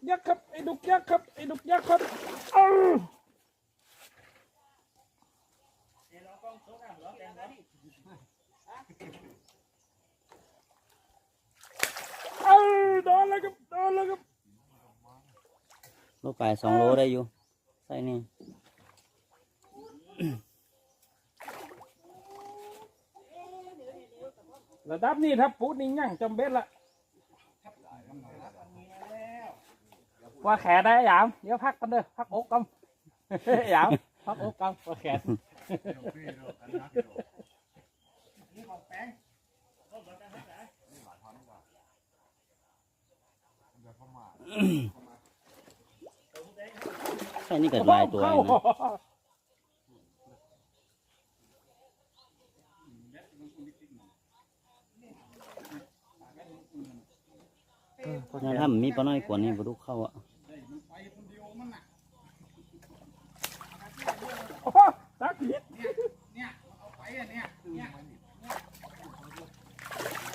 กยักษ์ครับไอ้ดุกยักษ์ครับไอ้ดุกยักษ์ครับเอ้าเอ้าโดนแล้วครับโดนแล้วครับโลปลายสองโลได้อยู่ใส่นี่ระดับนี้ถ้าปูดนี่ยั่งจำเบ็ดละ ว่าแขนได้ยามเดี๋ยวพักกันเด้อพักอกกันยามพักอกกันว่าแขนใส่นี่ก็หลายตัวอยู่นะเนี่ยถ้ามันมีปลาน้อยกว่านี้ปลาดุกเข้าอะ โอ้โหตักผิด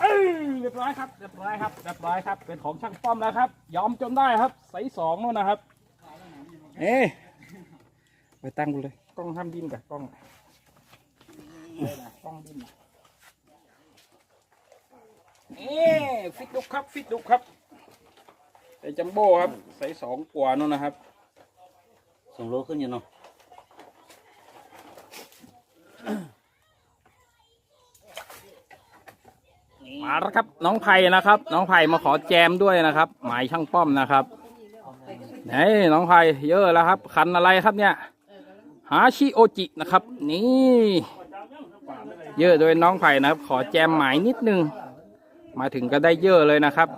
เอ้ยเรียบร้อยครับ เรียบร้อยครับเรียบร้อยครับ เป็นของช่างป้อมแล้วครับ ยอมจนได้ครับใสสองนู่นนะครับเอ๊ะไปตั้งกูเลยกล้องห้ามดิ้นกับกล้องได้นะกล้องดิ้นนะเอ๊ะฟิตดุกครับ ฟิตดุกครับไอ้จัมโบ้ครับใสสองกว่านู่นนะครับสองโลขึ้นอยู่เนาะาล้วครับ น้องไผ่นะครับ น้องไผ่มาขอแจมด้วยนะครับ หมายช่างป้อมนะครับไหนน้องไผ่เยอะแล้วครับ คันอะไรครับเนี่ยฮาชิโอจินะครับ นี่ เยอะโดยน้องไผ่นะครับ ขอแจมหมายนิดนึง มาถึงก็ได้เยอะเลยนะครับ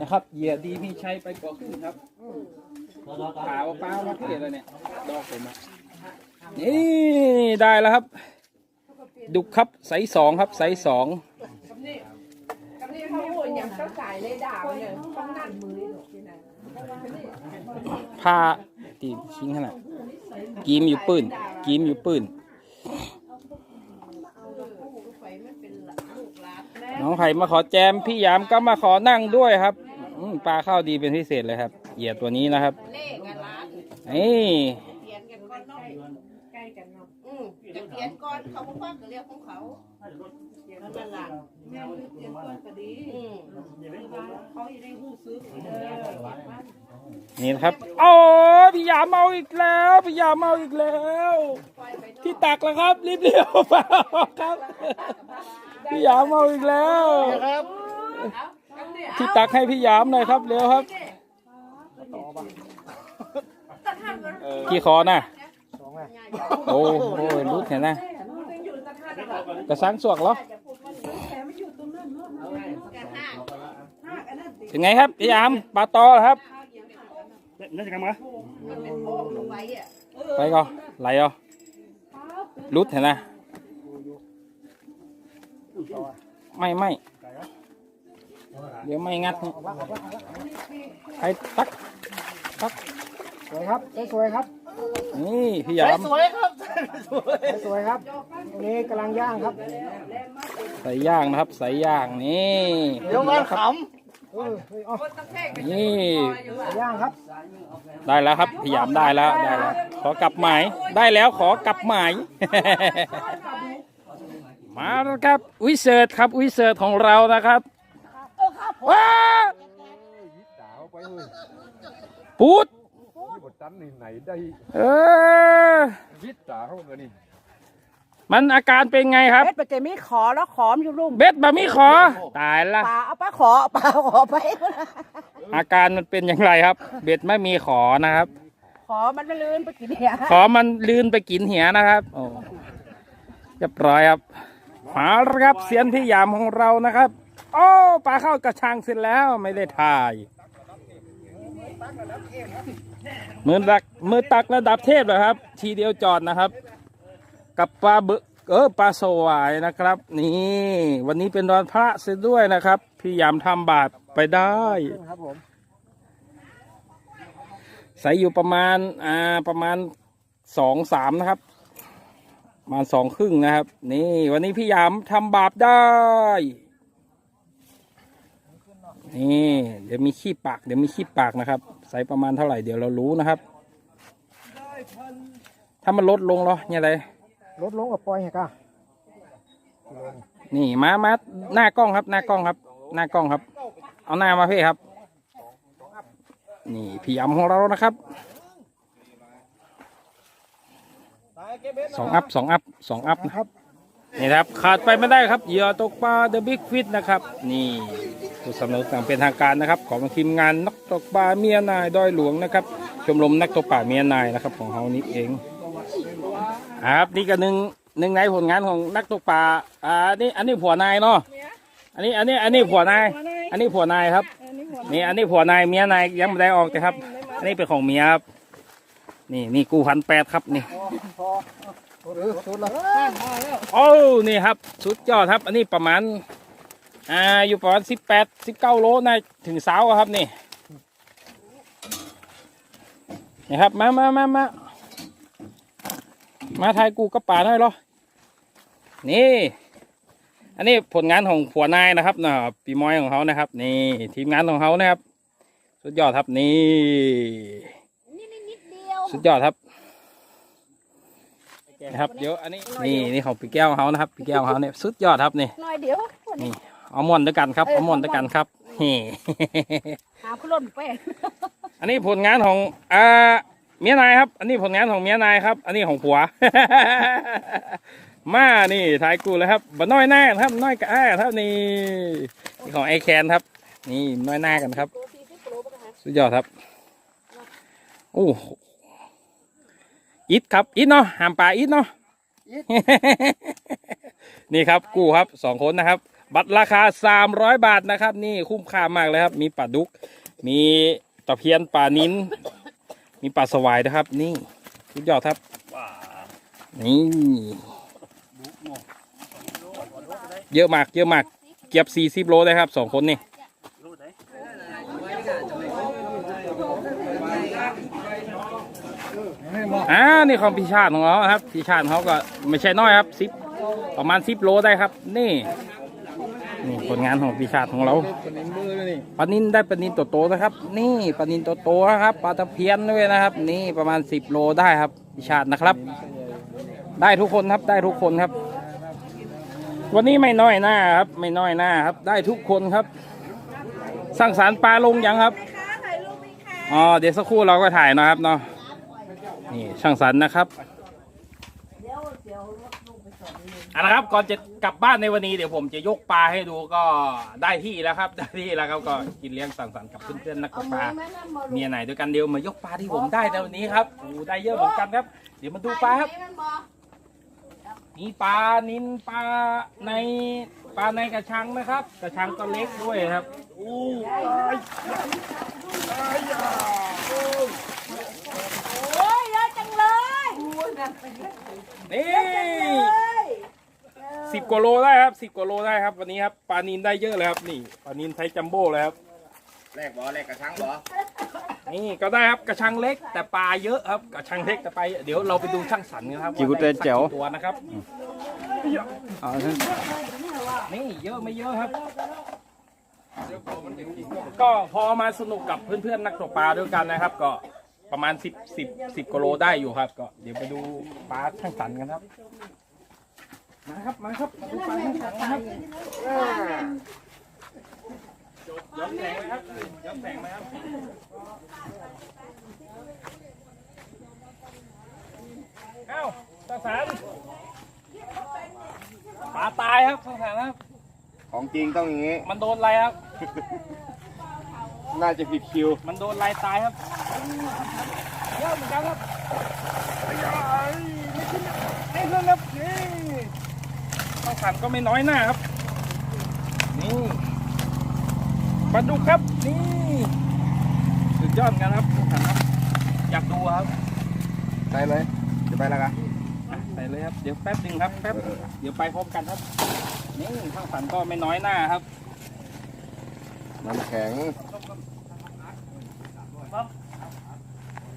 นะครับเหยื่อดีพี่ใช้ไปกว่าครึ่งครับขาวเปล่ามาเกลียดเลยเนี่ยดอกผมนี่ได้แล้วครับ ดุกครับไซส์สองครับไซส์สองกับนี่เขาพูดอย่างเขาจ่ายเลยด่าเนี่ยต้องนั่นมือหรอกที่ไหนผ้าตีชิ้นขนาดกีมอยู่ปืนกีมอยู่ปืนไฟมันเป็นลูกหลานแม่น้องไผ่มาขอแจมพี่ยามก็มาขอนั่งด้วยครับอืมปลาเข้าดีเป็นพิเศษเลยครับ เหยื่อตัวนี้นะครับเลขกัน จะเขียนก่อนเขาบอกว่าก็เรียกของเขาเขียนกันหลังแม่เขียนก่อนก็ดีอืมเขาจะได้หู้ซื้อเออนี่นะครับ โอ้พี่ยามเมาอีกแล้วพี่ยามเมาอีกแล้ว ที่ตักแล้วครับรีบเรียวมาครับพี่ยามเมาอีกแล้วที่ตักให้พี่ยามหน่อยครับเร็วครับกี่คอน่ะ โอ้โหรุดเห็นนะกระสังสวกเหรอถึงไงครับพี่ยามปลาตอเหรอครับน่าจะกำมามันเป็นโบลงไว้อะไปก่อนไหลเอารุดเห็นนะไม่ไม่เดี๋ยวไม่งัดนี่ใครตักตัก สวยครับสวยครับนี่พี่ยามสวยครับสวยครับอันนี้กำลังย่างครับใส่ย่างนะครับใส่ย่างนี่เดี๋ยวมันขคนตะเทกนี่ำย่างครับได้แล้วครับพี่ยามได้แล้วได้แล้วขอกลับหมายได้แล้วขอกลับหมาย มาแล้วครับวิเศษครับวิเศษของเรานะครับว้าดาวไปเฮ้ยปูดนี่ บทตันนี่ไหนได้เออวิทย์ดาเงินนี่มันอาการเป็นไงครับ เบ็ดไปเจมีขอแล้วขอมอยู่ลุงเบ็ดบะมีขอ ตายละปลาเอาปลาขอปลาขอไป อาการมันเป็นอย่างไรครับ เบ็ดไม่มีขอนะครับ ขอมันลื่นไปกินเนี่ยขอมันลื่นไปกินเหียนะครับโอ้เรียบร้อยครับมาครับเสียนที่ยามของเรานะครับ โอ้ปลาเข้ากระชังเสร็จแล้วไม่ได้ถ่าย มือตักมือตักระดับเทพเลยครับ ทีเดียวจอดนะครับ กับปลาเบอเออปลาสวายนะครับ นี่ วันนี้เป็นวันพระเสียด้วยนะครับ พี่ยามทำบาปไปได้ครับผมใส่อยู่ประมาณอ่าประมาณสองสามนะครับประมาณสองครึ่งนะครับ นี่ วันนี้พี่ยามทำบาปได้ นี่เดี๋ยวมีขี้ปากเดี๋ยวมีขี้ปากนะครับไซส์ประมาณเท่าไหร่เดี๋ยวเรารู้นะครับ ถ้ามันลดลงเหรอเนี่ยไรลดลงกับปล่อยเหรอกะนี่มามาหน้ากล้องครับ หน้ากล้องครับ หน้ากล้องครับ เอาหน้ามาพี่ครับ นี่พี่ยำของเรานะครับสองอัพสองอัพสองอัพนะครับ นี่ครับขาดไปไม่ได้ครับเหยื่อตกปลา The Big Fish นะครับ นี่ผู้สนับสนุนเป็นทางการนะครับ ของทีมงานนักตกปลาเมียนายดอยหลวงนะครับ ชมรมนักตกปลาเมียนายนะครับ ของเขานี้เองครับนี่ก็หนึ่งหนึ่งในผลงานของนักตกปลาอ่านี่อันนี้ผัวนายเนาะอันนี้อันนี้อันนี้ผัวนาย อันนี้ผัวนายครับนี่อันนี้ผัวนายเมียนายยังไม่ได้ออกแต่ครับ อันนี้เป็นของเมียครับนี่นี่กูพันแปดครับนี่ โอ้นี่ครับสุดยอดครับ อันนี้ประมาณ อ่า อยู่ประมาณสิบแปดสิบเก้าโลนะถึงเสาอะครับนี่นี่ครับ มามามามามาทายกูกับป่าหน่อยเหรอ นี่ อันนี้ผลงานของผัวนายนะครับนะปีมอยของเขานะครับ นี่ ทีมงานของเขานะครับ สุดยอดครับนี่ สุดยอดครับ นะครับเดี๋ยวอันนี้นี่นี่ของปีแก้วของเขานะครับปีแก้วของเขาเนี่ยสุดยอดครับนี่หน่อยเดี๋ยวนี่เอามอนด้วยกันครับเอามอนด้วยกันครับนี่หาคุณล่นแป้งอันนี้ผลงานของอ่าเมียนายครับ อันนี้ผลงานของเมียนายครับ อันนี้ของผัว มานี่ถ่ายกูเลยครับบะน้อยหน้าครับน้อยกะอ้าครับนี่นี่ของไอแคนครับ นี่น้อยหน้ากันครับ สุดยอดครับโอ้โห อิดครับอิดเนาะหามปลาอิดเนาะนี่ครับกู้ครับสองคนนะครับ บัตรราคา300บาทนะครับ นี่คุ้มค่ามากเลยครับ มีปลาดุก มีตะเพียนปลานิ้น มีปลาสวายนะครับ นี่สุดยอดครับนี่เยอะมากเยอะมากเก็บ40โลได้ครับสองคนนี่ อ่านี่ของพี่ชาติของเขาครับพี่ชาติของเขาก็ไม่ใช่น้อยครับสิบประมาณ10โลได้ครับ นี่นี่ผลงานของพี่ชาติของเราตัวนี้มือเลยนี่ปลานินได้ปลานินโตๆนะครับ นี่ปลานินโตๆนะครับปลาตะเพียนด้วยนะครับ นี่ประมาณ10โลได้ครับพิชาตินะครับ ได้ทุกคนครับได้ทุกคนครับ วันนี้ไม่น้อยหน้าครับ ไม่น้อยหน้าครับ ได้ทุกคนครับ สร้างสารค์ปลาลงยังครับอ๋อเดี๋ยวสักครู่เราก็ถ่ายนะครับเนาะ นี่ช่างสรรค์นะครับเอาละครับก่อนจะกลับบ้านในวันนี้เดี๋ยวผมจะยกปลาให้ดูก็ได้ที่แล้วครับ ได้ที่แล้วครับก็กินเลี้ยงสังสรรค์กับเพื่อนๆนักตกปลาเมียไหนด้วยกันเดียวมายกปลาที่ผมได้ในวันนี้ครับโอ้ได้เยอะเหมือนกันครับ เดี๋ยวมาดูปลาครับมีปลานินปลาในปลาในกระชังนะครับ กระชังก็เล็กด้วยครับอู้ โอ้ยเยอะจังเลย นี่สิบกว่าโลได้ครับสิบกว่าโลได้ครับ วันนี้ครับปลานินได้เยอะเลยครับนี่ปลานินไทยจัมโบ้เลยครับแรกบ่แรกกระชังบ่นี่ก็ได้ครับกระชังเล็กแต่ปลาเยอะครับกระชังเล็กแต่ปลาเยอะเดี๋ยวเราไปดูช่างสรรกันครับจิ๋วว่าได้แต่แจ๋วสักกี่ตัวนะครับเอานี่เยอะไม่เยอะครับ ก็พอมาสนุกกับเพื่อนๆนักตกปลาด้วยกันนะครับ ก็ ประมาณสิบสิบสิบกิโลได้อยู่ครับ ก็เดี๋ยวไปดูปลาช่างสรรกันครับ มาครับมาครับมาดูปลาช่างสรรนะครับย้อนแสงไหมครับย้อนแสงไหมครับเอ้าช่างสรรปลาตายครับช่างสรรครับ ของจริงต้องอย่างงี้ มันโดนอะไรครับ น่าจะผิดคิว มันโดนลายตายครับเยอะเหมือนกันครับนี่เรื่องครับนี่ต้องขันก็ไม่น้อยหน้าครับ นี่ปลาดุกครับนี่สุดยอดเหมือนกันครับต้องขันครับ อยากดูครับใส่เลยจะไปแล้วกันอะใส่เลยครับ เดี๋ยวแป๊บหนึ่งครับแป๊บเดี๋ยวไปพร้อมกันครับ นี่ข้างสันก็ไม่น้อยหน้าครับมันแข็ง